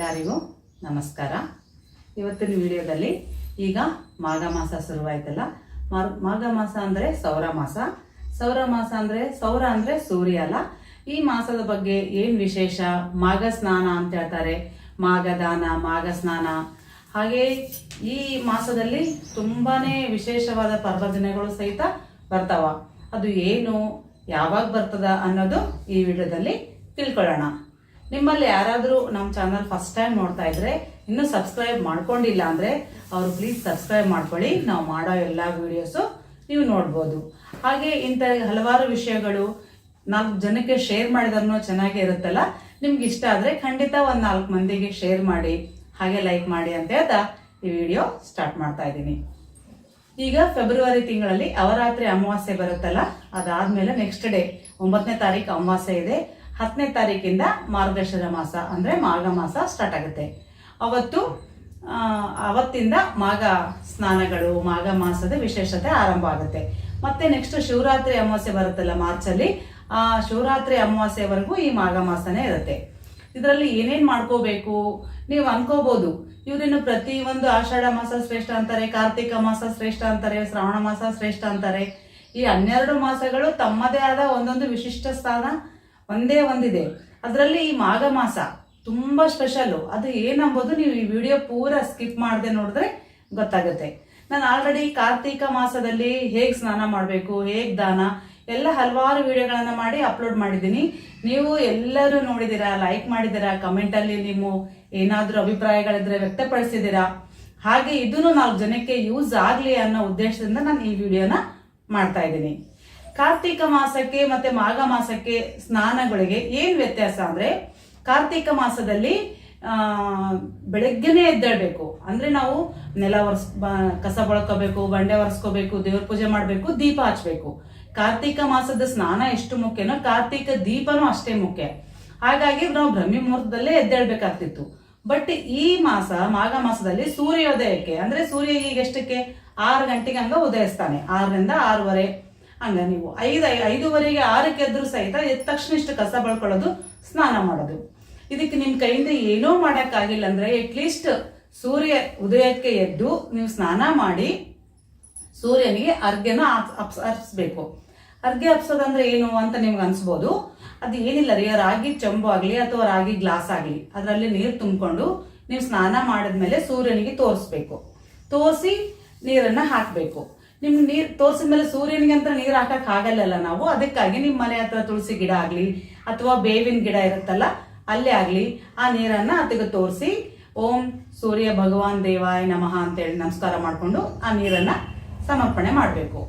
ಎಲ್ಲರಿಗೂ ನಮಸ್ಕಾರ. ಇವತ್ತಿನ ವಿಡಿಯೋದಲ್ಲಿ ಈಗ ಮಾಘ ಮಾಸ ಶುರುವಾಯ್ತಲ್ಲ. ಮಾಘ ಮಾಸ ಅಂದ್ರೆ ಸೌರ ಮಾಸ. ಸೌರ ಮಾಸ ಅಂದ್ರೆ, ಸೌರ ಅಂದ್ರೆ ಸೂರ್ಯ ಅಲ್ಲ. ಈ ಮಾಸದ ಬಗ್ಗೆ ಏನು ವಿಶೇಷ? ಮಾಘ ಸ್ನಾನ ಅಂತ ಹೇಳ್ತಾರೆ. ಮಾಘ ದಾನ, ಮಾಘ ಸ್ನಾನ. ಹಾಗೆ ಈ ಮಾಸದಲ್ಲಿ ತುಂಬಾನೇ ವಿಶೇಷವಾದ ಪರ್ವದಿನಗಳು ಸಹಿತ ಬರ್ತಾವ. ಅದು ಏನು, ಯಾವಾಗ ಬರ್ತದ ಅನ್ನೋದು ಈ ವಿಡಿಯೋದಲ್ಲಿ ತಿಳ್ಕೊಳ್ಳೋಣ. ನಿಮ್ಮಲ್ಲಿ ಯಾರಾದರೂ ನಮ್ಮ ಚಾನಲ್ ಫಸ್ಟ್ ಟೈಮ್ ನೋಡ್ತಾ ಇದ್ರೆ ಇನ್ನೂ ಸಬ್ಸ್ಕ್ರೈಬ್ ಮಾಡ್ಕೊಂಡಿಲ್ಲ ಅಂದರೆ ಅವರು ಪ್ಲೀಸ್ ಸಬ್ಸ್ಕ್ರೈಬ್ ಮಾಡ್ಕೊಳ್ಳಿ. ನಾವು ಮಾಡೋ ಎಲ್ಲ ವಿಡಿಯೋಸು ನೀವು ನೋಡ್ಬೋದು. ಹಾಗೆ ಇಂಥ ಹಲವಾರು ವಿಷಯಗಳು ನಾಲ್ಕು ಜನಕ್ಕೆ ಶೇರ್ ಮಾಡಿದ್ರೂ ಚೆನ್ನಾಗೇ ಇರುತ್ತಲ್ಲ? ನಿಮ್ಗೆ ಇಷ್ಟ ಆದರೆ ಖಂಡಿತ ಒಂದು ನಾಲ್ಕು ಮಂದಿಗೆ ಶೇರ್ ಮಾಡಿ, ಹಾಗೆ ಲೈಕ್ ಮಾಡಿ ಅಂತ ಹೇಳ್ತಾ ಈ ವಿಡಿಯೋ ಸ್ಟಾರ್ಟ್ ಮಾಡ್ತಾ ಇದ್ದೀನಿ. ಈಗ ಫೆಬ್ರವರಿ ತಿಂಗಳಲ್ಲಿ ಅವರಾತ್ರಿ ಅಮಾವಾಸ್ಯೆ ಬರುತ್ತಲ್ಲ? ಅದಾದ್ಮೇಲೆ ನೆಕ್ಸ್ಟ್ ಡೇ ಒಂಬತ್ತನೇ ತಾರೀಕು ಅಮಾವಾಸ್ಯೆ ಇದೆ. ಹತ್ತನೇ ತಾರೀಕಿಂದ ಮಾರ್ಗಶಿರ ಮಾಸ ಅಂದ್ರೆ ಮಾಘ ಮಾಸ ಸ್ಟಾರ್ಟ್ ಆಗುತ್ತೆ. ಅವತ್ತು ಅವತ್ತಿಂದ ಮಾಘ ಸ್ನಾನಗಳು, ಮಾಘ ಮಾಸದ ವಿಶೇಷತೆ ಆರಂಭ ಆಗುತ್ತೆ. ಮತ್ತೆ ನೆಕ್ಸ್ಟ್ ಶಿವರಾತ್ರಿ ಅಮಾವಾಸ್ಯೆ ಬರುತ್ತಲ್ಲ ಮಾರ್ಚಲ್ಲಿ, ಆ ಶಿವರಾತ್ರಿ ಅಮಾವಾಸ್ಯವರೆಗೂ ಈ ಮಾಘ ಮಾಸನೇ ಇರುತ್ತೆ. ಇದರಲ್ಲಿ ಏನೇನು ಮಾಡ್ಕೋಬೇಕು? ನೀವು ಅನ್ಕೋಬಹುದು ಪ್ರತಿ ಒಂದು ಆಷಾಢ ಮಾಸ ಶ್ರೇಷ್ಠ ಅಂತಾರೆ, ಕಾರ್ತಿಕ ಮಾಸ ಶ್ರೇಷ್ಠ ಅಂತಾರೆ, ಶ್ರಾವಣ ಮಾಸ ಶ್ರೇಷ್ಠ ಅಂತಾರೆ. ಈ ಹನ್ನೆರಡು ಮಾಸಗಳು ತಮ್ಮದೇ ಆದ ಒಂದೊಂದು ವಿಶಿಷ್ಟ ಸ್ಥಾನ ಒಂದೇ ಒಂದಿದೆ. ಅದರಲ್ಲಿ ಈ ಮಾಘ ಮಾಸ ತುಂಬಾ ಸ್ಪೆಷಲ್ ಅದು ಏನಂಬೋದು ನೀವು ಈ ವಿಡಿಯೋ ಪೂರ ಸ್ಕಿಪ್ ಮಾಡದೆ ನೋಡಿದ್ರೆ ಗೊತ್ತಾಗುತ್ತೆ. ನಾನು ಆಲ್ರೆಡಿ ಕಾರ್ತಿಕ ಮಾಸದಲ್ಲಿ ಹೇಗೆ ಸ್ನಾನ ಮಾಡಬೇಕು, ಹೇಗೆ ದಾನ, ಎಲ್ಲ ಹಲವಾರು ವಿಡಿಯೋಗಳನ್ನು ಮಾಡಿ ಅಪ್ಲೋಡ್ ಮಾಡಿದ್ದೀನಿ. ನೀವು ಎಲ್ಲರೂ ನೋಡಿದ್ದೀರಾ ಲೈಕ್ ಮಾಡಿದ್ದೀರಾ ಕಮೆಂಟಲ್ಲಿ ನೀವು ಏನಾದರೂ ಅಭಿಪ್ರಾಯಗಳಿದ್ರೆ ವ್ಯಕ್ತಪಡಿಸಿದ್ದೀರಾ? ಹಾಗೆ ಇದನ್ನು ನಾಲ್ಕು ಜನಕ್ಕೆ ಯೂಸ್ ಆಗಲಿ ಅನ್ನೋ ಉದ್ದೇಶದಿಂದ ನಾನು ಈ ವಿಡಿಯೋನ ಮಾಡ್ತಾ ಇದ್ದೀನಿ. ಕಾರ್ತಿಕ ಮಾಸಕ್ಕೆ ಮತ್ತೆ ಮಾಘ ಮಾಸಕ್ಕೆ ಸ್ನಾನಗಳಿಗೆ ಏನ್ ವ್ಯತ್ಯಾಸ ಅಂದ್ರೆ ಕಾರ್ತಿಕ ಮಾಸದಲ್ಲಿ ಬೆಳಗ್ಗೆನೆ ಎದ್ದೇಳ್ಬೇಕು. ಅಂದ್ರೆ ನಾವು ನೆಲ ಒರೆಸ್ ಕಸ ಬಳಕೋಬೇಕು, ಬಂಡೆ ಒರೆಸ್ಕೋಬೇಕು, ದೇವ್ರ ಪೂಜೆ ಮಾಡ್ಬೇಕು, ದೀಪ ಹಚ್ಬೇಕು. ಕಾರ್ತಿಕ ಮಾಸದ ಸ್ನಾನ ಎಷ್ಟು ಮುಖ್ಯನೋ ಕಾರ್ತಿಕ ದೀಪನೂ ಅಷ್ಟೇ ಮುಖ್ಯ. ಹಾಗಾಗಿ ನಾವು ಬ್ರಹ್ಮಿ ಮುಹೂರ್ತದಲ್ಲೇ ಎದ್ದೇಳ್ಬೇಕಾಗ್ತಿತ್ತು. ಬಟ್ ಈ ಮಾಸ, ಮಾಘ ಮಾಸದಲ್ಲಿ ಸೂರ್ಯೋದಯಕ್ಕೆ, ಅಂದ್ರೆ ಸೂರ್ಯ ಈಗ ಎಷ್ಟಕ್ಕೆ? ಆರು ಗಂಟೆಗೆ ಹಂಗ ಉದಯಿಸ್ತಾನೆ. ಆರರಿಂದ ಆರೂವರೆ. ಹಂಗ ನೀವು ಐದು ಐದೂವರೆಗೆ ಆರಕ್ಕೆ ಎದ್ರು ಸಹಿತ ಎದ್ದ ತಕ್ಷಣ ಇಷ್ಟು ಕಸ ಬಳ್ಕೊಳ್ಳೋದು, ಸ್ನಾನ ಮಾಡೋದು. ಇದಕ್ಕೆ ನಿಮ್ಮ ಕೈಯಿಂದ ಏನೋ ಮಾಡೋಕ್ಕಾಗಿಲ್ಲ ಅಂದ್ರೆ ಅಟ್ಲೀಸ್ಟ್ ಸೂರ್ಯ ಉದಯಕ್ಕೆ ಎದ್ದು ನೀವು ಸ್ನಾನ ಮಾಡಿ ಸೂರ್ಯನಿಗೆ ಅರ್ಘ್ಯನ ಅಪ್- ಅಪ್ಸ್- ಅರ್ಪಿಸ್ಬೇಕು. ಅರ್ಘ್ಯ ಅಪ್ಸೋದಂದ್ರೆ ಏನು ಅಂತ ನಿಮ್ಗೆ ಅನ್ಸ್ಬೋದು. ಅದು ಏನಿಲ್ಲ ರೀ, ರಾಗಿ ಚಂಬು ಆಗಲಿ ಅಥವಾ ರಾಗಿ ಗ್ಲಾಸ್ ಆಗಲಿ, ಅದರಲ್ಲಿ ನೀರು ತುಂಬಿಕೊಂಡು ನೀವು ಸ್ನಾನ ಮಾಡಿದ್ಮೇಲೆ ಸೂರ್ಯನಿಗೆ ತೋರಿಸ್ಬೇಕು. ತೋರಿಸಿ ನೀರನ್ನ ಹಾಕ್ಬೇಕು. ನಿಮ್ ನೀರ್ ತೋರಿಸಿದ್ಮೇಲೆ ಸೂರ್ಯನಿಗೆ ಅಂತ ನೀರು ಹಾಕಕ್ ಆಗಲ್ಲಲ್ಲ ನಾವು? ಅದಕ್ಕಾಗಿ ನಿಮ್ ಮನೆ ಹತ್ರ ತುಳಸಿ ಗಿಡ ಆಗ್ಲಿ ಅಥವಾ ಬೇವಿನ ಗಿಡ ಇರುತ್ತಲ್ಲ, ಅಲ್ಲೇ ಆಗ್ಲಿ ಆ ನೀರನ್ನ ಅದಕ್ಕೆ ತೋರಿಸಿ ಓಂ ಸೂರ್ಯ ಭಗವಾನ್ ದೇವಾಯ ನಮಃ ಅಂತೇಳಿ ನಮಸ್ಕಾರ ಮಾಡಿಕೊಂಡು ಆ ನೀರನ್ನ ಸಮರ್ಪಣೆ ಮಾಡಬೇಕು.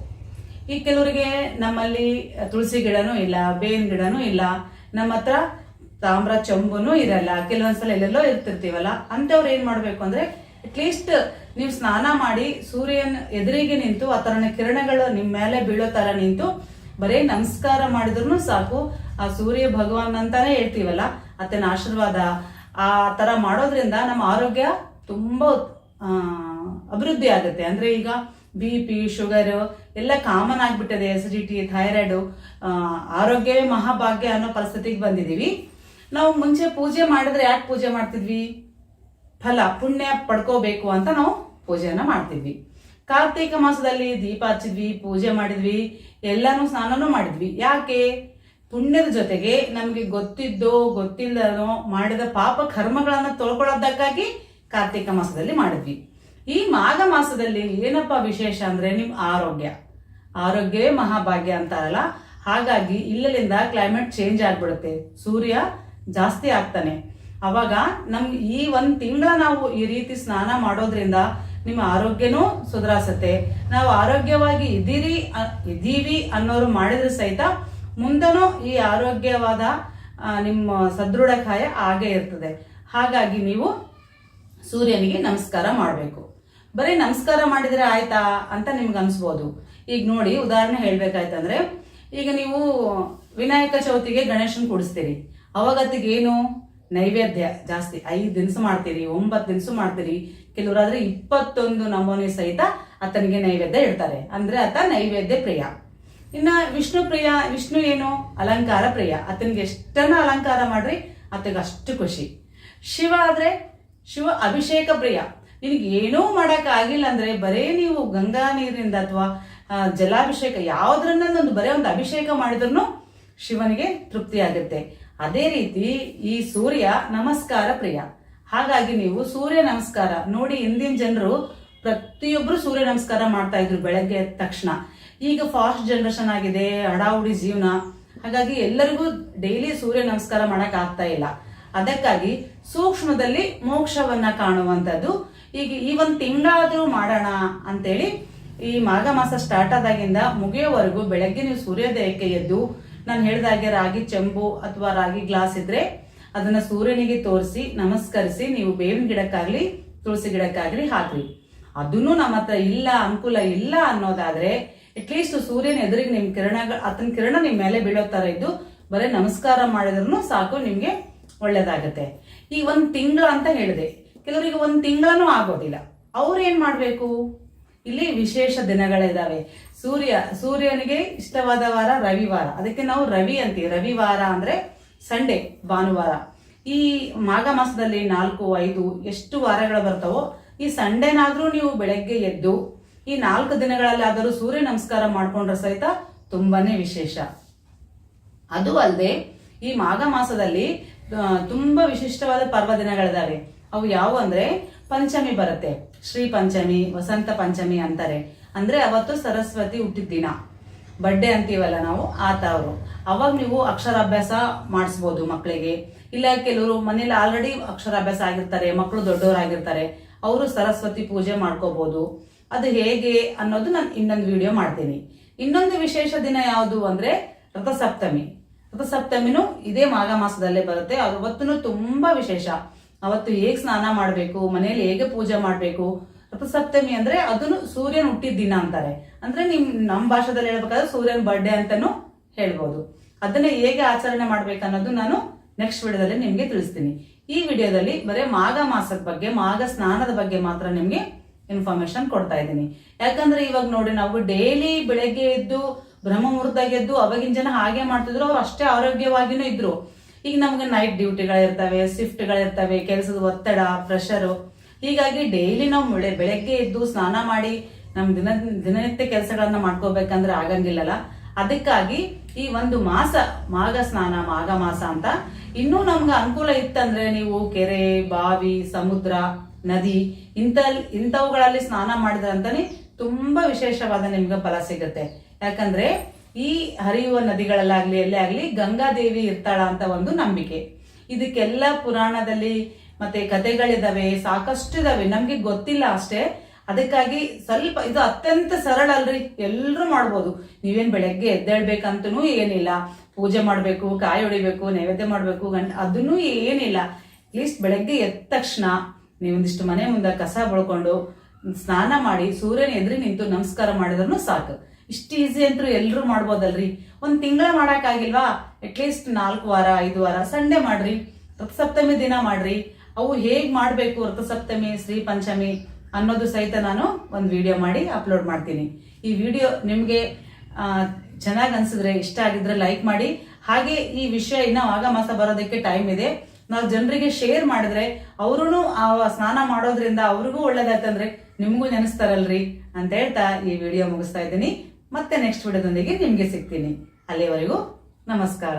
ಈ ಕೆಲವರಿಗೆ ನಮ್ಮಲ್ಲಿ ತುಳಸಿ ಗಿಡನೂ ಇಲ್ಲ, ಬೇವಿನ ಗಿಡನೂ ಇಲ್ಲ, ನಮ್ಮ ಹತ್ರ ತಾಮ್ರ, ಚಂಬುನೂ ಇರಲ್ಲ. ಕೆಲವೊಂದ್ಸಲ ಎಲ್ಲೆಲ್ಲೋ ಇರ್ತಿರ್ತೀವಲ್ಲ ಅಂತವ್ರು ಏನ್ ಮಾಡ್ಬೇಕು ಅಂದ್ರೆ ಅಟ್ಲೀಸ್ಟ್ ನೀವು ಸ್ನಾನ ಮಾಡಿ ಸೂರ್ಯನ ಎದುರಿಗೆ ನಿಂತು, ಆ ತರನ ಕಿರಣಗಳು ನಿಮ್ ಮೇಲೆ ಬೀಳೋ ತರ ನಿಂತು, ಬರೀ ನಮಸ್ಕಾರ ಮಾಡಿದ್ರು ಸಾಕು. ಆ ಸೂರ್ಯ ಭಗವಾನ್ ಅಂತಾನೆ ಹೇಳ್ತೀವಲ್ಲ ಆತನ ಆಶೀರ್ವಾದ. ಆ ತರ ಮಾಡೋದ್ರಿಂದ ನಮ್ಮ ಆರೋಗ್ಯ ತುಂಬಾ ಅಭಿವೃದ್ಧಿ ಆಗುತ್ತೆ. ಅಂದ್ರೆ ಈಗ ಬಿ ಪಿ ಶುಗರ್ ಎಲ್ಲ ಕಾಮನ್ ಆಗ್ಬಿಟ್ಟಿದೆ ಎಸಿಡಿಟಿ ಥೈರಾಯ್ಡ್ ಆರೋಗ್ಯವೇ ಮಹಾಭಾಗ್ಯ ಅನ್ನೋ ಪರಿಸ್ಥಿತಿಗೆ ಬಂದಿದೀವಿ ನಾವು ಮುಂಚೆ ಪೂಜೆ ಮಾಡಿದ್ರೆ ಯಾಕೆ ಪೂಜೆ ಮಾಡ್ತಿದ್ವಿ? ಫಲ, ಪುಣ್ಯ ಪಡ್ಕೋಬೇಕು ಅಂತ ನಾವು ಪೂಜೆಯನ್ನ ಮಾಡ್ತಿದ್ವಿ ಕಾರ್ತಿಕ ಮಾಸದಲ್ಲಿ ದೀಪ ಹಚ್ಚಿದ್ವಿ, ಪೂಜೆ ಮಾಡಿದ್ವಿ, ಎಲ್ಲಾನು ಸ್ನಾನನೂ ಮಾಡಿದ್ವಿ. ಯಾಕೆ? ಪುಣ್ಯದ ಜೊತೆಗೆ ನಮಗೆ ಗೊತ್ತಿದ್ದೋ, ಗೊತ್ತಿಲ್ಲದೋ ಮಾಡಿದ ಪಾಪ ಕರ್ಮಗಳನ್ನು ತೊಳ್ಕೊಳ್ಳೋದಕ್ಕಾಗಿ ಕಾರ್ತಿಕ ಮಾಸದಲ್ಲಿ ಮಾಡಿದ್ವಿ. ಈ ಮಾಘ ಮಾಸದಲ್ಲಿ ಏನಪ್ಪ ವಿಶೇಷ ಅಂದ್ರೆ ನಿಮ್ಮ ಆರೋಗ್ಯ. ಆರೋಗ್ಯವೇ ಮಹಾಭಾಗ್ಯ ಅಂತಾರಲ್ಲ? ಹಾಗಾಗಿ ಇಲ್ಲಲಿಂದ ಕ್ಲೈಮೇಟ್ ಚೇಂಜ್ ಆಗ್ಬಿಡುತ್ತೆ. ಸೂರ್ಯ ಜಾಸ್ತಿ ಆಗ್ತಾನೆ. ಅವಾಗ ನಮ್ಗೆ ಈ ಒಂದ್ ತಿಂಗಳ ನಾವು ಈ ರೀತಿ ಸ್ನಾನ ಮಾಡೋದ್ರಿಂದ ನಿಮ್ಮ ಆರೋಗ್ಯನೂ ಸುಧಾರಿಸುತ್ತೆ. ನಾವು ಆರೋಗ್ಯವಾಗಿ ಇದ್ದೀರಿ ಇದ್ದೀವಿ ಅನ್ನೋರು ಮಾಡಿದ್ರೆ ಸಹಿತ ಮುಂದನೂ ಈ ಆರೋಗ್ಯವಾದ ನಿಮ್ಮ ಸದೃಢ ಕಾಯ ಇರ್ತದೆ. ಹಾಗಾಗಿ ನೀವು ಸೂರ್ಯನಿಗೆ ನಮಸ್ಕಾರ ಮಾಡಬೇಕು. ಬರೀ ನಮಸ್ಕಾರ ಮಾಡಿದ್ರೆ ಆಯ್ತಾ ಅಂತ ನಿಮ್ಗೆ ಅನಿಸ್ಬೋದು. ಈಗ ನೋಡಿ ಉದಾಹರಣೆ ಹೇಳ್ಬೇಕಾಯ್ತಂದ್ರೆ, ಈಗ ನೀವು ವಿನಾಯಕ ಚೌತಿಗೆ ಗಣೇಶನ್ ಕೂಡಿಸ್ತೀರಿ. ಅವಾಗತ್ತಿಗೆ ಏನು ನೈವೇದ್ಯ ಜಾಸ್ತಿ ಐದು ದಿನಸು ಮಾಡ್ತೀರಿ, ಒಂಬತ್ತು ದಿನಸು ಮಾಡ್ತೀರಿ, ಕೆಲವರಾದ್ರೆ ಇಪ್ಪತ್ತೊಂದು ನಮೂನೆ ಸಹಿತ ಆತನಿಗೆ ನೈವೇದ್ಯ ಇಡ್ತಾರೆ. ಅಂದ್ರೆ ಆತ ನೈವೇದ್ಯ ಪ್ರಿಯ. ಇನ್ನ ವಿಷ್ಣು ಪ್ರಿಯ, ವಿಷ್ಣು ಏನು? ಅಲಂಕಾರ ಪ್ರಿಯ. ಆತನಿಗೆ ಎಷ್ಟನ್ನ ಅಲಂಕಾರ ಮಾಡ್ರಿ ಆತಗೆ ಅಷ್ಟು ಖುಷಿ. ಶಿವ ಆದ್ರೆ, ಶಿವ ಅಭಿಷೇಕ ಪ್ರಿಯ. ನಿನಗೆ ಏನೂ ಮಾಡಕ್ ಆಗಿಲ್ಲ ಅಂದ್ರೆ ಬರೇ ನೀವು ಗಂಗಾ ನೀರಿನಿಂದ ಅಥವಾ ಜಲಾಭಿಷೇಕ ಯಾವ್ದ್ರನ್ನೊಂದು ಬರೇ ಒಂದು ಅಭಿಷೇಕ ಮಾಡಿದ್ರು ಶಿವನಿಗೆ ತೃಪ್ತಿ ಆಗುತ್ತೆ ಅದೇ ರೀತಿ ಈ ಸೂರ್ಯ ನಮಸ್ಕಾರ ಪ್ರಿಯ. ಹಾಗಾಗಿ ನೀವು ಸೂರ್ಯ ನಮಸ್ಕಾರ ನೋಡಿ ಹಿಂದಿನ ಜನರು ಪ್ರತಿಯೊಬ್ರು ಸೂರ್ಯ ನಮಸ್ಕಾರ ಮಾಡ್ತಾ ಇದ್ರು ಬೆಳಗ್ಗೆ ತಕ್ಷಣ. ಈಗ ಫಾಸ್ಟ್ ಜನರೇಷನ್ ಆಗಿದೆ, ಅಡಾವುಡಿ ಜೀವನ. ಹಾಗಾಗಿ ಎಲ್ಲರಿಗೂ ಡೈಲಿ ಸೂರ್ಯ ನಮಸ್ಕಾರ ಮಾಡಕ್ ಆಗ್ತಾ ಇಲ್ಲ. ಅದಕ್ಕಾಗಿ ಸೂಕ್ಷ್ಮದಲ್ಲಿ ಮೋಕ್ಷವನ್ನ ಕಾಣುವಂಥದ್ದು. ಈಗ ಈ ಒಂದು ತಿಂಗಳಾದ್ರೂ ಮಾಡೋಣ ಅಂತೇಳಿ ಈ ಮಾಘ ಮಾಸ ಸ್ಟಾರ್ಟ್ ಆದಾಗಿಂದ ಮುಗಿಯೋವರೆಗೂ ಬೆಳಗ್ಗೆ ನೀವು ಸೂರ್ಯೋದಯಕ್ಕೆ ಎದ್ದು ನಾನು ಹೇಳಿದ ಹಾಗೆ ರಾಗಿ ಚೆಂಬು ಅಥವಾ ರಾಗಿ ಗ್ಲಾಸ್ ಇದ್ರೆ ಅದನ್ನ ಸೂರ್ಯನಿಗೆ ತೋರಿಸಿ, ನಮಸ್ಕರಿಸಿ, ನೀವು ಬೇವಿನ ಗಿಡಕ್ಕಾಗ್ಲಿ, ತುಳಸಿ ಗಿಡಕ್ಕಾಗ್ಲಿ ಹಾಕ್ರಿ. ಅದನ್ನು ನಮ್ಮ ಹತ್ರ ಇಲ್ಲ, ಅನುಕೂಲ ಇಲ್ಲ ಅನ್ನೋದಾದ್ರೆ ಅಟ್ಲೀಸ್ಟ್ ಸೂರ್ಯನ ಎದುರಿಗೆ ನಿಮ್ ಕಿರಣಗಳು ಆತನ ಕಿರಣ ನಿಮ್ ಮೇಲೆ ಬೀಳೋ ತರ ಇದ್ದು, ಬರೀ ನಮಸ್ಕಾರ ಮಾಡಿದ್ರು ಸಾಕು, ನಿಮ್ಗೆ ಒಳ್ಳೇದಾಗತ್ತೆ. ಈ ಒಂದ್ ತಿಂಗಳ ಅಂತ ಹೇಳಿದೆ. ಕೆಲವರಿಗೆ ಒಂದ್ ತಿಂಗಳನೂ ಆಗೋದಿಲ್ಲ. ಅವ್ರು ಏನ್ ಮಾಡ್ಬೇಕು? ಇಲ್ಲಿ ವಿಶೇಷ ದಿನಗಳಿದಾವೆ ಸೂರ್ಯ, ಸೂರ್ಯನಿಗೆ ಇಷ್ಟವಾದ ವಾರ ರವಿವಾರ. ಅದಕ್ಕೆ ನಾವು ರವಿ ಅಂತೀವಿ. ರವಿವಾರ ಅಂದ್ರೆ ಸಂಡೇ, ಭಾನುವಾರ. ಈ ಮಾಘ ಮಾಸದಲ್ಲಿ ನಾಲ್ಕು, ಐದು ಎಷ್ಟು ವಾರಗಳು ಬರ್ತಾವೋ, ಈ ಸಂಡೇನಾದ್ರೂ ನೀವು ಬೆಳಗ್ಗೆ ಎದ್ದು, ಈ ನಾಲ್ಕು ದಿನಗಳಲ್ಲಾದರೂ ಸೂರ್ಯ ನಮಸ್ಕಾರ ಮಾಡ್ಕೊಂಡ್ರೆ ಸಹಿತ ತುಂಬಾನೇ ವಿಶೇಷ. ಅದು ಅಲ್ಲದೆ ಈ ಮಾಘ ಮಾಸದಲ್ಲಿ ತುಂಬಾ ವಿಶಿಷ್ಟವಾದ ಪರ್ವ ದಿನಗಳಿದಾವೆ. ಅವು ಯಾವ ಅಂದ್ರೆ ಪಂಚಮಿ ಬರುತ್ತೆ. ಶ್ರೀ ಪಂಚಮಿ, ವಸಂತ ಪಂಚಮಿ ಅಂತಾರೆ. ಅಂದ್ರೆ ಅವತ್ತು ಸರಸ್ವತಿ ಹುಟ್ಟಿದ ದಿನ. ಬರ್ಡೇ ಅಂತೀವಲ್ಲ ನಾವು ಆತ ಅವರು. ಅವಾಗ ನೀವು ಅಕ್ಷರಾಭ್ಯಾಸ ಮಾಡಿಸ್ಬೋದು ಮಕ್ಕಳಿಗೆ ಇಲ್ಲ ಕೆಲವರು ಮನೇಲಿ ಆಲ್ರೆಡಿ ಅಕ್ಷರಾಭ್ಯಾಸ ಆಗಿರ್ತಾರೆ ಮಕ್ಕಳು ದೊಡ್ಡವರಾಗಿರ್ತಾರೆ, ಅವರು ಸರಸ್ವತಿ ಪೂಜೆ ಮಾಡ್ಕೋಬಹುದು ಅದು ಹೇಗೆ ಅನ್ನೋದು ನಾನು ಇನ್ನೊಂದು ವಿಡಿಯೋ ಮಾಡ್ತೀನಿ. ಇನ್ನೊಂದು ವಿಶೇಷ ದಿನ ಯಾವುದು ಅಂದ್ರೆ ರಥಸಪ್ತಮಿ. ರಥಸಪ್ತಮಿನೂ ಇದೇ ಮಾಘ ಮಾಸದಲ್ಲೇ ಬರುತ್ತೆ. ಅವತ್ತು ತುಂಬಾ ವಿಶೇಷ. ಅವತ್ತು ಹೇಗೆ ಸ್ನಾನ ಮಾಡಬೇಕು, ಮನೆಯಲ್ಲಿ ಹೇಗೆ ಪೂಜೆ ಮಾಡಬೇಕು, ರಥಸಪ್ತಮಿ ಅಂದ್ರೆ ಅದನ್ನು ಸೂರ್ಯನ ಹುಟ್ಟಿದ ದಿನ ಅಂತಾರೆ. ಅಂದ್ರೆ ನಿಮ್ ನಮ್ಮ ಭಾಷೆದಲ್ಲಿ ಹೇಳ್ಬೇಕಾದ್ರೆ ಸೂರ್ಯನ ಬರ್ಡೇ ಅಂತಾನು ಹೇಳ್ಬೋದು. ಅದನ್ನ ಹೇಗೆ ಆಚರಣೆ ಮಾಡ್ಬೇಕು ಅನ್ನೋದು ನಾನು ನೆಕ್ಸ್ಟ್ ವಿಡಿಯೋದಲ್ಲಿ ನಿಮ್ಗೆ ತಿಳಿಸ್ತೀನಿ. ಈ ವಿಡಿಯೋದಲ್ಲಿ ಬರೀ ಮಾಘ ಮಾಸದ ಬಗ್ಗೆ, ಮಾಘ ಸ್ನಾನದ ಬಗ್ಗೆ ಮಾತ್ರ ನಿಮ್ಗೆ ಇನ್ಫಾರ್ಮೇಶನ್ ಕೊಡ್ತಾ ಇದ್ದೀನಿ. ಯಾಕಂದ್ರೆ ಇವಾಗ ನೋಡಿ, ನಾವು ಡೈಲಿ ಬೆಳಗ್ಗೆ ಎದ್ದು ಬ್ರಹ್ಮ ಮುಹೂರ್ತ ಎದ್ದು, ಅವಾಗಿನ ಜನ ಹಾಗೆ ಮಾಡ್ತಿದ್ರು, ಅವ್ರು ಅಷ್ಟೇ ಆರೋಗ್ಯವಾಗಿನೂ ಇದ್ರು. ಈಗ ನಮ್ಗೆ ನೈಟ್ ಡ್ಯೂಟಿಗಳಿರ್ತವೆ ಶಿಫ್ಟ್ಗಳಿರ್ತವೆ ಕೆಲಸದ ಒತ್ತಡ ಪ್ರೆಷರು ಹೀಗಾಗಿ ಡೈಲಿ ನಾವು ಮುಳೆ ಬೆಳಗ್ಗೆ ಎದ್ದು ಸ್ನಾನ ಮಾಡಿ ನಮ್ಮ ದಿನ, ದಿನನಿತ್ಯ ಕೆಲಸಗಳನ್ನ ಮಾಡ್ಕೋಬೇಕಂದ್ರೆ ಆಗಂಗಿಲ್ಲಲ್ಲ. ಅದಕ್ಕಾಗಿ ಈ ಒಂದು ಮಾಸ, ಮಾಘ ಸ್ನಾನ, ಮಾಘ ಮಾಸ ಅಂತ ಇನ್ನೂ ನಮ್ಗೆ ಅನುಕೂಲ ಇತ್ತಂದ್ರೆ ನೀವು ಕೆರೆ, ಬಾವಿ, ಸಮುದ್ರ, ನದಿ ಇಂಥ ಇಂಥವುಗಳಲ್ಲಿ ಸ್ನಾನ ಮಾಡಿದ್ರಂತಾನೆ ತುಂಬಾ ವಿಶೇಷವಾದ ನಿಮ್ಗೆ ಫಲ ಸಿಗುತ್ತೆ. ಯಾಕಂದ್ರೆ ಈ ಹರಿಯುವ ನದಿಗಳಲ್ಲಾಗ್ಲಿ ಎಲ್ಲೇ ಆಗಲಿ ಗಂಗಾದೇವಿ ಇರ್ತಾಳ ಅಂತ ಒಂದು ನಂಬಿಕೆ. ಇದಕ್ಕೆಲ್ಲ ಪುರಾಣದಲ್ಲಿ ಮತ್ತೆ ಕಥೆಗಳಿದಾವೆ, ಸಾಕಷ್ಟು ಇದಾವೆ. ನಮ್ಗೆ ಗೊತ್ತಿಲ್ಲ ಅಷ್ಟೇ. ಅದಕ್ಕಾಗಿ ಸ್ವಲ್ಪ ಇದು ಅತ್ಯಂತ ಸರಳ ಅಲ್ರಿ. ಎಲ್ಲರೂ ಮಾಡ್ಬೋದು. ನೀವೇನ್ ಬೆಳಗ್ಗೆ ಎದ್ದೇಳ್ಬೇಕಂತನೂ ಏನಿಲ್ಲ. ಪೂಜೆ ಮಾಡಬೇಕು, ಕಾಯಿ ಹೊಡಿಬೇಕು, ನೈವೇದ್ಯ ಮಾಡಬೇಕು ಗಂಟ ಅದನ್ನೂ ಏನಿಲ್ಲ. ಅಟ್ಲೀಸ್ಟ್ ಬೆಳಗ್ಗೆ ಎದ್ದ ತಕ್ಷಣ ನೀವೊಂದಿಷ್ಟು ಮನೆ ಮುಂದೆ ಕಸ ಬಳ್ಕೊಂಡು, ಸ್ನಾನ ಮಾಡಿ, ಸೂರ್ಯನ ಎದುರು ನಿಂತು ನಮಸ್ಕಾರ ಮಾಡಿದ್ರು ಸಾಕು. ಇಷ್ಟು ಈಸಿ ಅಂತೂ ಎಲ್ಲರೂ ಮಾಡ್ಬೋದಲ್ರಿ. ಒಂದು ತಿಂಗಳ ಮಾಡೋಕ್ಕಾಗಿಲ್ವಾ? ಅಟ್ಲೀಸ್ಟ್ ನಾಲ್ಕು ವಾರ, ಐದು ವಾರ ಸಂಡೇ ಮಾಡ್ರಿ. ರಥಸಪ್ತಮಿ ದಿನ ಮಾಡ್ರಿ. ಅವು ಹೇಗೆ ಮಾಡಬೇಕು ರಥಸಪ್ತಮಿ, ಶ್ರೀ ಪಂಚಮಿ ಅನ್ನೋದು ಸಹಿತ ನಾನು ಒಂದು ವಿಡಿಯೋ ಮಾಡಿ ಅಪ್ಲೋಡ್ ಮಾಡ್ತೀನಿ. ಈ ವಿಡಿಯೋ ನಿಮಗೆ ಚೆನ್ನಾಗಿ ಅನ್ಸಿದ್ರೆ, ಇಷ್ಟ ಆಗಿದ್ರೆ ಲೈಕ್ ಮಾಡಿ. ಹಾಗೆ ಈ ವಿಷಯ ಇನ್ನ ಆಗ ಮಾಸ ಬರೋದಕ್ಕೆ ಟೈಮ್ ಇದೆ. ನಾವು ಜನರಿಗೆ ಶೇರ್ ಮಾಡಿದ್ರೆ ಅವರು ಆ ಸ್ನಾನ ಮಾಡೋದ್ರಿಂದ ಅವ್ರಿಗೂ ಒಳ್ಳೇದಾಯ್ತಂದ್ರೆ ನಿಮಗೂ ನೆನೆಸ್ತಾರಲ್ರಿ ಅಂತ ಹೇಳ್ತಾ ಈ ವಿಡಿಯೋ ಮುಗಿಸ್ತಾ ಇದ್ದೀನಿ. ಮತ್ತೆ ನೆಕ್ಸ್ಟ್ ವಿಡಿಯೋದೊಂದಿಗೆ ನಿಮಗೆ ಸಿಗ್ತೀನಿ. ಅಲ್ಲಿವರೆಗೂ ನಮಸ್ಕಾರ.